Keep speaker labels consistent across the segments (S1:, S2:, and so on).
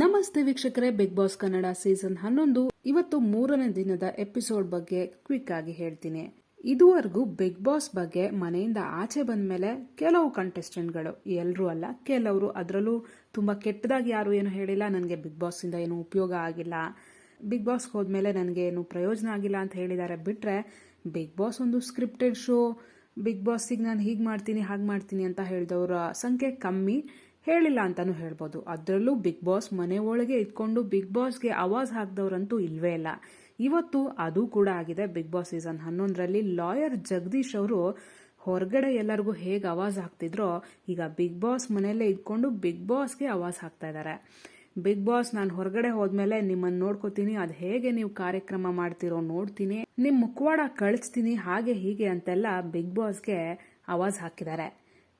S1: ನಮಸ್ತೆ ವೀಕ್ಷಕರೇ big boss Kannada season ಹನ್ನೊಂದು. ಇವತ್ತು ಮೂರನೇ ದಿನದ ಎಪಿಸೋಡ್ ಬಗ್ಗೆ ಕ್ವಿಕ್ ಆಗಿ ಹೇಳ್ತೀನಿ. ಇದುವರೆಗೂ ಬಿಗ್ ಬಾಸ್ ಬಗ್ಗೆ ಮನೆಯಿಂದ ಆಚೆ ಬಂದ ಮೇಲೆ ಕೆಲವು ಕಂಟೆಸ್ಟೆಂಟ್ಗಳು ಎಲ್ಲರೂ ಅಲ್ಲ, ಕೆಲವರು ಅದರಲ್ಲೂ ತುಂಬಾ ಕೆಟ್ಟದಾಗಿ ಯಾರು ಏನು ಹೇಳಿಲ್ಲ, ನನಗೆ ಬಿಗ್ ಬಾಸ್ ಇಂದ ಏನು ಉಪಯೋಗ ಆಗಿಲ್ಲ. ಬಿಗ್ ಬಾಸ್ ಹೋದ್ಮೇಲೆ ನನಗೆ ಏನು ಪ್ರಯೋಜನ ಆಗಿಲ್ಲ ಅಂತ ಹೇಳಿದ್ದಾರೆ ಬಿಟ್ರೆ ಬಿಗ್ ಬಾಸ್ ಒಂದು ಸ್ಕ್ರಿಪ್ಟೆಡ್ ಶೋ ಬಿಗ್ ಬಾಸಿಗೆ ನಾನು ಹೀಗೆ ಮಾಡ್ತೀನಿ, ಹಾಗೆ ಮಾಡ್ತೀನಿ ಅಂತ ಹೇಳಿದವರ ಸಂಖ್ಯೆ ಕಮ್ಮಿ. ಹೇಳಿಲ್ಲ ಅಂತಾನು ಹೇಳ್ಬೋದು. ಅದರಲ್ಲೂ ಬಿಗ್ ಬಾಸ್ ಮನೆ ಒಳಗೆ ಇಟ್ಕೊಂಡು ಬಿಗ್ ಬಾಸ್ಗೆ ಆವಾಜ್ ಹಾಕ್ದವ್ರಂತೂ ಇಲ್ವೇ ಇಲ್ಲ. ಇವತ್ತು ಅದು ಕೂಡ ಆಗಿದೆ. ಬಿಗ್ ಬಾಸ್ ಸೀಸನ್ ಹನ್ನೊಂದರಲ್ಲಿ ಲಾಯರ್ ಜಗದೀಶ್ ಅವರು ಹೊರಗಡೆ ಎಲ್ಲರಿಗೂ ಹೇಗೆ ಆವಾಜ್ ಹಾಕ್ತಿದ್ರೋ, ಈಗ ಬಿಗ್ ಬಾಸ್ ಮನೆಯಲ್ಲೇ ಇಟ್ಕೊಂಡು ಬಿಗ್ ಬಾಸ್ಗೆ ಆವಾಜ್ ಹಾಕ್ತಾ ಇದ್ದಾರೆ ಬಿಗ್ ಬಾಸ್ ನಾನು ಹೊರಗಡೆ ಹೋದ್ಮೇಲೆ ನಿಮ್ಮನ್ನು ನೋಡ್ಕೋತೀನಿ, ಅದು ಹೇಗೆ ನೀವು ಕಾರ್ಯಕ್ರಮ ಮಾಡ್ತಿರೋ ನೋಡ್ತೀನಿ ನಿಮ್ಮ ಮುಖವಾಡ ಕಳಿಸ್ತೀನಿ, ಹಾಗೆ ಹೀಗೆ ಅಂತೆಲ್ಲ ಬಿಗ್ ಬಾಸ್ಗೆ ಆವಾಜ್ ಹಾಕಿದ್ದಾರೆ.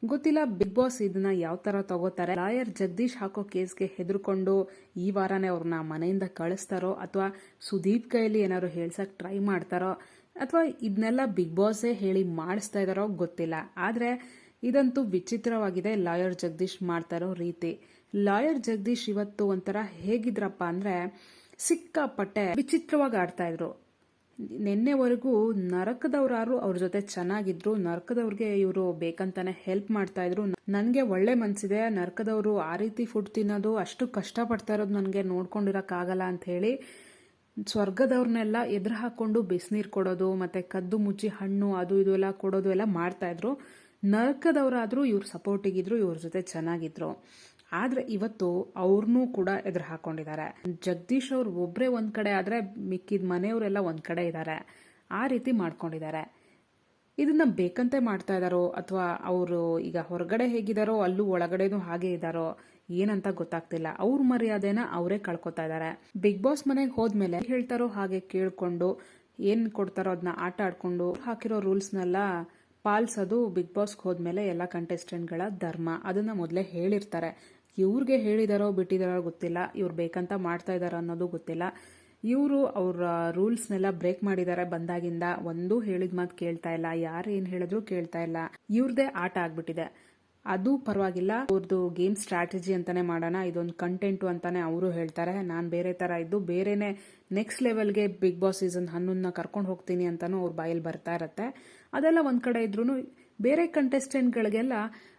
S1: ಗೊತ್ತಿಲ್ಲ ಬಿಗ್ ಬಾಸ್ ಇದನ್ನ ಯಾವ ತರ ತಗೋತಾರೆ. ಲಾಯರ್ ಜಗದೀಶ್ ಹಾಕೋ ಕೇಸ್ಗೆ ಹೆದರ್ಕೊಂಡು ಈ ವಾರನೇ ಅವ್ರನ್ನ ಮನೆಯಿಂದ ಕಳಿಸ್ತಾರೋ ಅಥವಾ ಸುದೀಪ್ ಕೈಯಲ್ಲಿ ಏನಾದ್ರು ಹೇಳ್ಸಕ್ ಟ್ರೈ ಮಾಡ್ತಾರೋ ಅಥವಾ ಇದನ್ನೆಲ್ಲ ಬಿಗ್ ಬಾಸೇ ಹೇಳಿ ಮಾಡಿಸ್ತಾ ಇದಾರೋ ಗೊತ್ತಿಲ್ಲ. ಆದ್ರೆ ಇದಂತೂ ವಿಚಿತ್ರವಾಗಿದೆ ಲಾಯರ್ ಜಗದೀಶ್ ಮಾಡ್ತಾರೋ ರೀತಿ. ಲಾಯರ್ ಜಗದೀಶ್ ಇವತ್ತು ಒಂಥರ ಹೇಗಿದ್ರಪ್ಪ ಅಂದ್ರೆ ಸಿಕ್ಕಾಪಟ್ಟೆ ವಿಚಿತ್ರವಾಗಿ ಆಡ್ತಾ ಇದ್ರು. ನಿನ್ನೆವರೆಗೂ ನರಕದವ್ರಾರು ಅವ್ರ ಜೊತೆ ಚೆನ್ನಾಗಿದ್ರು, ನರಕದವ್ರಿಗೆ ಇವರು ಬೇಕಂತಾನೆ ಹೆಲ್ಪ್ ಮಾಡ್ತಾ ಇದ್ರು. ನನಗೆ ಒಳ್ಳೆ ಮನ್ಸಿದೆ, ನರಕದವರು ಆ ರೀತಿ ಫುಡ್ ತಿನ್ನೋದು, ಅಷ್ಟು ಕಷ್ಟಪಡ್ತಾ ಇರೋದು ನನಗೆ ನೋಡ್ಕೊಂಡಿರೋಕ್ಕಾಗಲ್ಲ ಅಂತ ಹೇಳಿ ಸ್ವರ್ಗದವ್ರನ್ನೆಲ್ಲ ಎದುರು ಹಾಕೊಂಡು ಬಿಸಿನೀರು ಕೊಡೋದು, ಮತ್ತೆ ಕದ್ದು ಮುಚ್ಚಿ ಹಣ್ಣು, ಅದು ಇದು ಎಲ್ಲ ಕೊಡೋದು ಎಲ್ಲ ಮಾಡ್ತಾ ಇದ್ರು. ನರಕದವರಾದ್ರೂ ಇವ್ರ ಸಪೋರ್ಟಿಗಿದ್ರು ಇವ್ರ ಜೊತೆ ಚೆನ್ನಾಗಿದ್ರು. ಆದ್ರೆ ಇವತ್ತು ಅವ್ರನ್ನೂ ಕೂಡ ಎದುರು ಹಾಕೊಂಡಿದ್ದಾರೆ. ಜಗದೀಶ್ ಅವ್ರು ಒಬ್ರೇ ಒಂದ್ ಕಡೆ ಆದ್ರೆ ಮಿಕ್ಕಿದ ಮನೆಯವರೆಲ್ಲ ಒಂದ್ ಕಡೆ ಇದ್ದಾರೆ ಆ ರೀತಿ ಮಾಡ್ಕೊಂಡಿದ್ದಾರೆ. ಇದನ್ನ ಬೇಕಂತೆ ಮಾಡ್ತಾ ಇದಾರೋ ಅಥವಾ ಅವರು ಈಗ ಹೊರಗಡೆ ಹೇಗಿದಾರೋ ಅಲ್ಲೂ ಒಳಗಡೆನೂ ಹಾಗೆ ಇದಾರೋ ಏನಂತ ಗೊತ್ತಾಗ್ತಿಲ್ಲ. ಅವ್ರ ಮರ್ಯಾದೆನ ಅವರೇ ಕಳ್ಕೊತಾ ಇದಾರೆ. ಬಿಗ್ ಬಾಸ್ ಮನೆಗೆ ಹೋದ್ಮೇಲೆ ಹೇಳ್ತಾರೋ ಹಾಗೆ ಕೇಳ್ಕೊಂಡು ಏನ್ ಕೊಡ್ತಾರೋ ಅದನ್ನ ಆಟ ಆಡ್ಕೊಂಡು ಹಾಕಿರೋ ರೂಲ್ಸ್ನೆಲ್ಲ ಪಾಲ್ಸೋದು ಬಿಗ್ ಬಾಸ್ಗೆ ಹೋದ್ಮೇಲೆ ಎಲ್ಲ ಕಂಟೆಸ್ಟೆಂಟ್ಗಳ ಧರ್ಮ. ಅದನ್ನ ಮೊದಲೇ ಹೇಳಿರ್ತಾರೆ. ಇವ್ರಿಗೆ ಹೇಳಿದಾರೋ ಬಿಟ್ಟಿದಾರೋ ಗೊತ್ತಿಲ್ಲ, ಇವ್ರು ಬೇಕಂತ ಮಾಡ್ತಾ ಇದಾರೋ ಅನ್ನೋದು ಗೊತ್ತಿಲ್ಲ. ಇವರು ಅವ್ರ ರೂಲ್ಸ್ನೆಲ್ಲ ಬ್ರೇಕ್ ಮಾಡಿದ್ದಾರೆ ಬಂದಾಗಿಂದ. ಒಂದು ಹೇಳಿದ ಮಾತು ಕೇಳ್ತಾ ಇಲ್ಲ, ಯಾರು ಏನು ಹೇಳಿದ್ರು ಕೇಳ್ತಾ ಇಲ್ಲ. ಇವ್ರದೇ ಆಟ ಆಗ್ಬಿಟ್ಟಿದೆ. ಅದು ಪರವಾಗಿಲ್ಲ ಅವ್ರದ್ದು ಗೇಮ್ ಸ್ಟ್ರಾಟಜಿ ಅಂತಾನೆ ಮಾಡೋಣ, ಇದೊಂದು ಕಂಟೆಂಟು ಅಂತಾನೆ ಅವರು ಹೇಳ್ತಾರೆ. ನಾನು ಬೇರೆ ಥರ ಇದ್ದು ಬೇರೆನೆ ನೆಕ್ಸ್ಟ್ ಲೆವೆಲ್ಗೆ ಬಿಗ್ ಬಾಸ್ ಸೀಸನ್ ಹನ್ನೊಂದನ್ನ ಕರ್ಕೊಂಡು ಹೋಗ್ತೀನಿ ಅಂತಾನು ಅವ್ರ ಬಾಯಲ್ಲಿ ಬರ್ತಾ ಇರತ್ತೆ. ಅದೆಲ್ಲ ಒಂದು ಕಡೆ ಇದ್ರು ಬೇರೆ ಕಂಟೆಸ್ಟೆಂಟ್ಗಳಿಗೆಲ್ಲ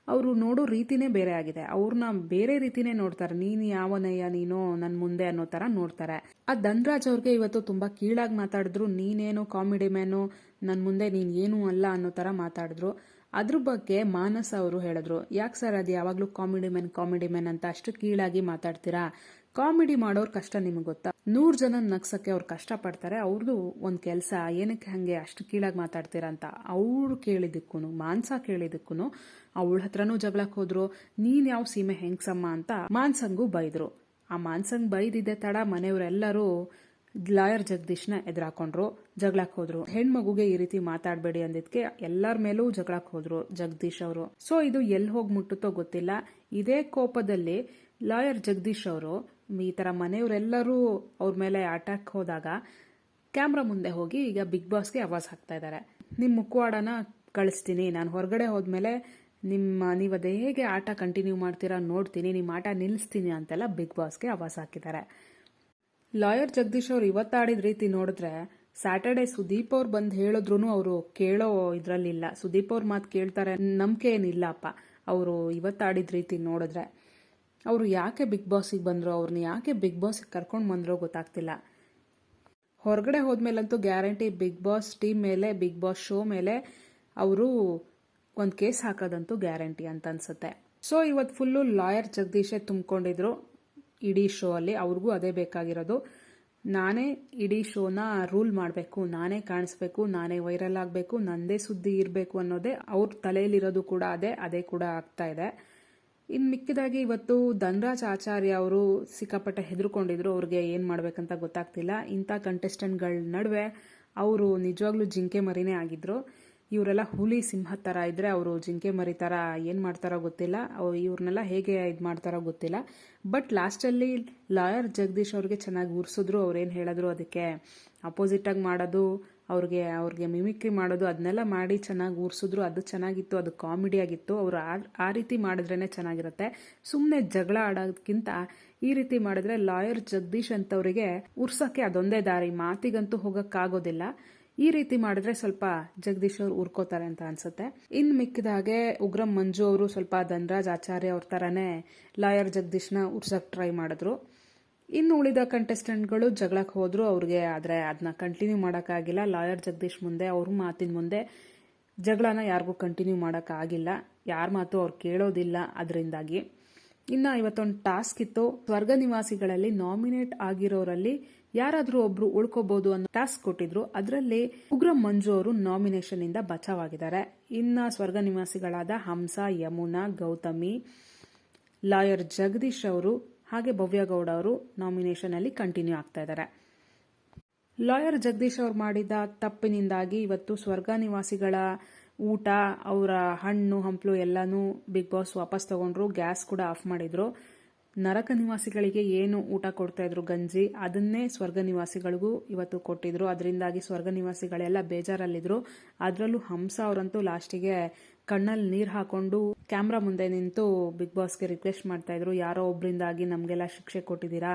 S1: ಅವರು ನೋಡೋ ರೀತಿನೇ ಬೇರೆ ಆಗಿದೆ. ಅವ್ರನ್ನ ಬೇರೆ ರೀತಿನೇ ನೋಡ್ತಾರೆ. ನೀನು ಯಾವನಯ್ಯ, ನೀನು ನನ್ನ ಮುಂದೆ ಅನ್ನೋ ತರ ನೋಡ್ತಾರೆ. ಆ ಧನ್ರಾಜ್ ಅವ್ರಿಗೆ ಇವತ್ತು ತುಂಬಾ ಕೀಳಾಗಿ ಮಾತಾಡಿದ್ರು. ನೀನೇನು ಕಾಮಿಡಿ ಮ್ಯಾನು ನನ್ನ ಮುಂದೆ ನೀನ್ ಏನು ಅಲ್ಲ ಅನ್ನೋ ತರ ಮಾತಾಡಿದ್ರು. ಅದ್ರ ಬಗ್ಗೆ ಮಾನಸ ಅವರು ಹೇಳಿದ್ರು. ಯಾಕೆ ಸರ್ ಅದು ಯಾವಾಗ್ಲೂ ಕಾಮಿಡಿ ಮ್ಯಾನ್ ಕಾಮಿಡಿ ಮ್ಯಾನ್ ಅಂತ ಅಷ್ಟು ಕೀಳಾಗಿ ಮಾತಾಡ್ತೀರಾ? ಕಾಮಿಡಿ ಮಾಡೋರ್ ಕಷ್ಟ ನಿಮ್ಗೆ ಗೊತ್ತಾ? ನೂರ್ ಜನ ನಗ್ಸಕ್ಕೆ ಅವ್ರು ಕಷ್ಟ ಪಡ್ತಾರೆ ಅವ್ರದ್ದು ಒಂದ್ ಕೆಲಸ, ಏನಕ್ಕೆ ಹಂಗೆ ಅಷ್ಟು ಕೀಳಾಗಿ ಮಾತಾಡ್ತೀರಾ? ಅಂತ. ಅವ್ರು ಕೇಳಿದಕ್ಕೂ ಮಾನ್ಸ ಕೇಳಿದಕ್ಕೂ ಅವಳ ಹತ್ರನೂ ಜಗಳಕ್ಕೆ ಹೋದ್ರು, ನೀನ್ ಯಾವ ಸೀಮೆ ಹೆಂಗ್ಸಮ್ಮ ಅಂತ ಮಾನ್ಸಂಗೂ ಬೈದ್ರು. ಆ ಮಾನ್ಸಂಗ್ ಬೈದಿದ್ದೆ ತಡ, ಮನೆಯವರೆಲ್ಲರೂ ಲಾಯರ್ ಜಗದೀಶ್ನ ಎದುರಾಕೊಂಡ್ರು ಜಗಳಕ್ಕೆ ಹೋದ್ರು. ಹೆಣ್ಮಗುಗೆ ಈ ರೀತಿ ಮಾತಾಡಬೇಡಿ ಅಂದಿದ್ಕೆ ಎಲ್ಲರ ಮೇಲೂ ಜಗಳಕ್ಕೆ ಹೋದ್ರು ಜಗದೀಶ್ ಅವರು. ಸೊ ಇದು ಎಲ್ಲಿ ಹೋಗಿ ಮುಟ್ಟುತ್ತೋ ಗೊತ್ತಿಲ್ಲ. ಇದೇ ಕೋಪದಲ್ಲಿ ಲಾಯರ್ ಜಗದೀಶ್ ಅವರು ಈ ಥರ ಮನೆಯವರೆಲ್ಲರೂ ಅವ್ರ ಮೇಲೆ ಅಟ್ಯಾಕ್ ಹೋದಾಗ ಕ್ಯಾಮ್ರಾ ಮುಂದೆ ಹೋಗಿ ಈಗ ಬಿಗ್ ಬಾಸ್ಗೆ ಅವಾಜ್ ಹಾಕ್ತಾ ಇದ್ದಾರೆ ನಿಮ್ಮ ಮುಖವಾಡನ ಕಳಿಸ್ತೀನಿ, ನಾನು ಹೊರಗಡೆ ಹೋದ್ಮೇಲೆ ನಿಮ್ಮ, ನೀವು ಅದೇ ಹೇಗೆ ಆಟ ಕಂಟಿನ್ಯೂ ಮಾಡ್ತೀರಾ ನೋಡ್ತೀನಿ ನಿಮ್ಮ ಆಟ ನಿಲ್ಲಿಸ್ತೀನಿ ಅಂತೆಲ್ಲ ಬಿಗ್ ಬಾಸ್ಗೆ ಅವಾಸ್ ಹಾಕಿದ್ದಾರೆ. ಲಾಯರ್ ಜಗದೀಶ್ ಅವ್ರು ಇವತ್ತಾಡಿದ ರೀತಿ ನೋಡಿದ್ರೆ ಸ್ಯಾಟರ್ಡೆ ಸುದೀಪ್ ಅವ್ರು ಬಂದು ಹೇಳಿದ್ರು ಅವರು ಕೇಳೋ ಇದರಲ್ಲಿಲ್ಲ ಸುದೀಪ್ ಅವ್ರ ಮಾತು ಕೇಳ್ತಾರೆ, ನಂಬಿಕೆ ಏನಿಲ್ಲಪ್ಪ. ಅವರು ಇವತ್ತಾಡಿದ ರೀತಿ ನೋಡಿದ್ರೆ. ಅವರು ಯಾಕೆ ಬಿಗ್ ಬಾಸಿಗೆ ಬಂದರು ಅವ್ರನ್ನ ಯಾಕೆ ಬಿಗ್ ಬಾಸಿಗೆ ಕರ್ಕೊಂಡು ಬಂದ್ರೋ ಗೊತ್ತಾಗ್ತಿಲ್ಲ. ಹೊರಗಡೆ ಹೋದ್ಮೇಲಂತೂ ಗ್ಯಾರಂಟಿ ಬಿಗ್ ಬಾಸ್ ಟೀಮ್ ಮೇಲೆ, ಬಿಗ್ ಬಾಸ್ ಶೋ ಮೇಲೆ ಅವರು ಒಂದು ಕೇಸ್ ಹಾಕೋದಂತೂ ಗ್ಯಾರಂಟಿ ಅಂತ ಅನ್ಸುತ್ತೆ. ಸೊ ಇವತ್ತು ಫುಲ್ಲು ಲಾಯರ್ ಜಗದೀಶೇ ತುಂಬಿಕೊಂಡಿದ್ರು ಇಡೀ ಶೋ ಅಲ್ಲಿ. ಅವ್ರಿಗೂ ಅದೇ ಬೇಕಾಗಿರೋದು. ನಾನೇ ಇಡೀ ಶೋನ ರೂಲ್ ಮಾಡಬೇಕು, ನಾನೇ ಕಾಣಿಸ್ಬೇಕು, ನಾನೇ ವೈರಲ್ ಆಗಬೇಕು, ನಂದೇ ಸುದ್ದಿ ಇರಬೇಕು ಅನ್ನೋದೇ ಅವ್ರ ತಲೆಯಲ್ಲಿರೋದು ಕೂಡ ಅದೇ ಅದೇ ಕೂಡ ಆಗ್ತಾ ಇದೆ. ಇನ್ನು ಮಿಕ್ಕಿದಾಗಿ ಇವತ್ತು ಧನ್ರಾಜ್ ಆಚಾರ್ಯ ಅವರು ಸಿಕ್ಕಾಪಟ್ಟೆ ಹೆದರ್ಕೊಂಡಿದ್ರು, ಅವ್ರಿಗೆ ಏನು ಮಾಡಬೇಕಂತ ಗೊತ್ತಾಗ್ತಿಲ್ಲ. ಇಂಥ ಕಂಟೆಸ್ಟೆಂಟ್ಗಳ ನಡುವೆ ಅವರು ನಿಜವಾಗ್ಲೂ ಜಿಂಕೆ ಮರಿನೇ ಆಗಿದ್ರು. ಇವರೆಲ್ಲ ಹುಲಿ ಸಿಂಹ ಥರ ಇದ್ದರೆ ಅವರು ಜಿಂಕೆ ಮರಿ ಥರ ಏನು ಮಾಡ್ತಾರೋ ಗೊತ್ತಿಲ್ಲ. ಅವ್ರು ಇವ್ರನ್ನೆಲ್ಲ ಹೇಗೆ ಇದು ಮಾಡ್ತಾರೋ ಗೊತ್ತಿಲ್ಲ. ಬಟ್ ಲಾಸ್ಟಲ್ಲಿ ಲಾಯರ್ ಜಗದೀಶ್ ಅವ್ರಿಗೆ ಚೆನ್ನಾಗಿ ಉರ್ಸಿದ್ರು ಅವ್ರೇನು ಹೇಳಿದ್ರು ಅದಕ್ಕೆ ಅಪೋಸಿಟಾಗಿ ಮಾಡೋದು ಅವ್ರಿಗೆ ಅವ್ರಿಗೆ ಮಿಮಿಕ್ರಿ ಮಾಡೋದು, ಅದನ್ನೆಲ್ಲ ಮಾಡಿ ಚೆನ್ನಾಗಿ ಊರಿಸಿದ್ರು, ಅದು ಚೆನ್ನಾಗಿತ್ತು, ಅದು ಕಾಮಿಡಿ ಆಗಿತ್ತು, ಅವರು ಆ ರೀತಿ ಮಾಡಿದ್ರೇ ಚೆನ್ನಾಗಿರುತ್ತೆ. ಸುಮ್ಮನೆ ಜಗಳ ಆಡೋದಕ್ಕಿಂತ ಈ ರೀತಿ ಮಾಡಿದ್ರೆ ಲಾಯರ್ ಜಗದೀಶ್ ಅಂತವರಿಗೆ ಉರ್ಸೋಕ್ಕೆ ಅದೊಂದೇ ದಾರಿ, ಮಾತಿಗಂತೂ ಹೋಗೋಕ್ಕಾಗೋದಿಲ್ಲ. ಈ ರೀತಿ ಮಾಡಿದ್ರೆ ಸ್ವಲ್ಪ ಜಗದೀಶ್ ಅವ್ರು ಉರ್ಕೋತಾರೆ ಅಂತ ಅನ್ಸುತ್ತೆ. ಇನ್ ಮಿಕ್ಕಿದ ಹಾಗೆ ಉಗ್ರಂ ಮಂಜು ಅವರು ಸ್ವಲ್ಪ ಧನರಾಜ್ ಆಚಾರ್ಯ ಅವ್ರ ತರಾನೇ ಲಾಯರ್ ಜಗದೀಶ್ನ ಉರ್ಸಕ್ಕೆ ಟ್ರೈ ಮಾಡಿದ್ರು. ಇನ್ನು ಉಳಿದ ಕಂಟೆಸ್ಟೆಂಟ್ಗಳು ಜಗಳಕ್ಕೆ ಹೋದರೂ, ಅವ್ರಿಗೆ ಆದರೆ ಅದನ್ನ ಕಂಟಿನ್ಯೂ ಮಾಡೋಕ್ಕಾಗಿಲ್ಲ. ಲಾಯರ್ ಜಗದೀಶ್ ಮುಂದೆ, ಅವ್ರ ಮಾತಿನ ಮುಂದೆ ಜಗಳನ ಯಾರಿಗೂ ಕಂಟಿನ್ಯೂ ಮಾಡೋಕ್ಕಾಗಿಲ್ಲ ಯಾರ ಮಾತು ಅವ್ರು ಕೇಳೋದಿಲ್ಲ ಅದರಿಂದಾಗಿ. ಇನ್ನು ಇವತ್ತೊಂದು ಟಾಸ್ಕ್ ಇತ್ತು. ಸ್ವರ್ಗ ನಿವಾಸಿಗಳಲ್ಲಿ ನಾಮಿನೇಟ್ ಆಗಿರೋರಲ್ಲಿ ಯಾರಾದರೂ ಒಬ್ರು ಉಳ್ಕೋಬಹುದು ಅನ್ನೋ ಟಾಸ್ಕ್ ಕೊಟ್ಟಿದ್ರು. ಅದರಲ್ಲಿ ಉಗ್ರ ಮಂಜು ಅವರು ನಾಮಿನೇಷನ್ ಇಂದ ಬಚಾವಾಗಿದ್ದಾರೆ. ಇನ್ನ ಸ್ವರ್ಗ ನಿವಾಸಿಗಳಾದ ಹಂಸ, ಯಮುನಾ, ಗೌತಮಿ ಲಾಯರ್ ಜಗದೀಶ್ ಅವರು ಹಾಗೆ ಭವ್ಯಗೌಡ ಅವರು ನಾಮಿನೇಷನ್ ಅಲ್ಲಿ ಕಂಟಿನ್ಯೂ ಆಗ್ತಾ ಇದ್ದಾರೆ. ಲಾಯರ್ ಜಗದೀಶ್ ಅವರು ಮಾಡಿದ ತಪ್ಪಿನಿಂದಾಗಿ ಇವತ್ತು ಸ್ವರ್ಗ ನಿವಾಸಿಗಳ ಊಟ, ಅವರ ಹಣ್ಣು, ಹಂಪಲು ಎಲ್ಲನೂ ಬಿಗ್ ಬಾಸ್ ವಾಪಸ್ ತಗೊಂಡ್ರು ಗ್ಯಾಸ್ ಕೂಡ ಆಫ್ ಮಾಡಿದ್ರು. ನರಕ ನಿವಾಸಿಗಳಿಗೆ ಏನು ಊಟ ಕೊಡ್ತಾ ಇದ್ರು ಗಂಜಿ, ಅದನ್ನೇ ಸ್ವರ್ಗ ನಿವಾಸಿಗಳಿಗೂ ಇವತ್ತು ಕೊಟ್ಟಿದ್ರು. ಅದರಿಂದಾಗಿ ಸ್ವರ್ಗ ನಿವಾಸಿಗಳೆಲ್ಲ ಬೇಜಾರಲ್ಲಿದ್ರು. ಅದರಲ್ಲೂ ಹಂಸ ಅವರಂತೂ ಲಾಸ್ಟಿಗೆ ಕಣ್ಣಲ್ಲಿ ನೀರು ಹಾಕೊಂಡು ಕ್ಯಾಮ್ರಾ ಮುಂದೆ ನಿಂತು ಬಿಗ್ ಬಾಸ್ಗೆ ರಿಕ್ವೆಸ್ಟ್ ಮಾಡ್ತಾಯಿದ್ರು ಯಾರೋ ಒಬ್ಬರಿಂದಾಗಿ ನಮಗೆಲ್ಲ ಶಿಕ್ಷೆ ಕೊಟ್ಟಿದ್ದೀರಾ?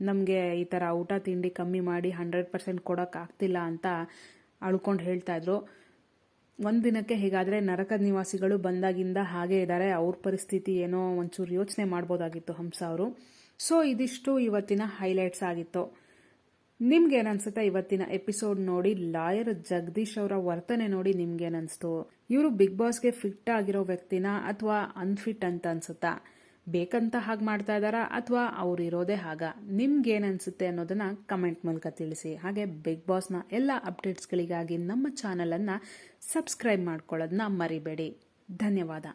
S1: ನಮಗೆ ಈ ಥರ ಊಟ ತಿಂಡಿ ಕಮ್ಮಿ ಮಾಡಿ ಹಂಡ್ರೆಡ್ ಪರ್ಸೆಂಟ್ ಕೊಡೋಕ್ಕಾಗ್ತಿಲ್ಲ ಅಂತ ಅಳ್ಕೊಂಡು ಹೇಳ್ತಾಯಿದ್ರು ಒಂದು ದಿನಕ್ಕೆ ಹೀಗಾದರೆ ನರಕ ನಿವಾಸಿಗಳು ಬಂದಾಗಿಂದ ಹಾಗೆ ಇದ್ದಾರೆ ಅವ್ರ ಪರಿಸ್ಥಿತಿ ಏನೋ ಒಂಚೂರು ಯೋಚನೆ ಮಾಡ್ಬೋದಾಗಿತ್ತು ಹಂಸ ಅವರು. ಸೊ ಇದಿಷ್ಟು ಇವತ್ತಿನ ಹೈಲೈಟ್ಸ್ ಆಗಿತ್ತು. ನಿಮ್ಗೇನನ್ಸುತ್ತೆ ಇವತ್ತಿನ ಎಪಿಸೋಡ್ ನೋಡಿ? ಲಾಯರ್ ಜಗದೀಶ್ ಅವರ ವರ್ತನೆ ನೋಡಿ ನಿಮ್ಗೇನನ್ಸ್ತು? ಇವರು ಬಿಗ್ ಬಾಸ್ಗೆ ಫಿಟ್ ಆಗಿರೋ ವ್ಯಕ್ತಿನ ಅಥವಾ ಅನ್ಫಿಟ್ ಅಂತ ಅನ್ಸುತ್ತಾ? ಬೇಕಂತ ಹಾಗೆ ಮಾಡ್ತಾ ಇದ್ದಾರಾ ಅಥವಾ ಅವ್ರು ಇರೋದೇ ಹಾಗ? ನಿಮ್ಗೇನನ್ಸುತ್ತೆ ಅನ್ನೋದನ್ನ ಕಮೆಂಟ್ ಮೂಲಕ ತಿಳಿಸಿ. ಹಾಗೆ ಬಿಗ್ ಬಾಸ್ನ ಎಲ್ಲ ಅಪ್ಡೇಟ್ಸ್ಗಳಿಗಾಗಿ ನಮ್ಮ ಚಾನಲನ್ನು ಸಬ್ಸ್ಕ್ರೈಬ್ ಮಾಡ್ಕೊಳ್ಳೋದನ್ನ ಮರಿಬೇಡಿ. ಧನ್ಯವಾದ.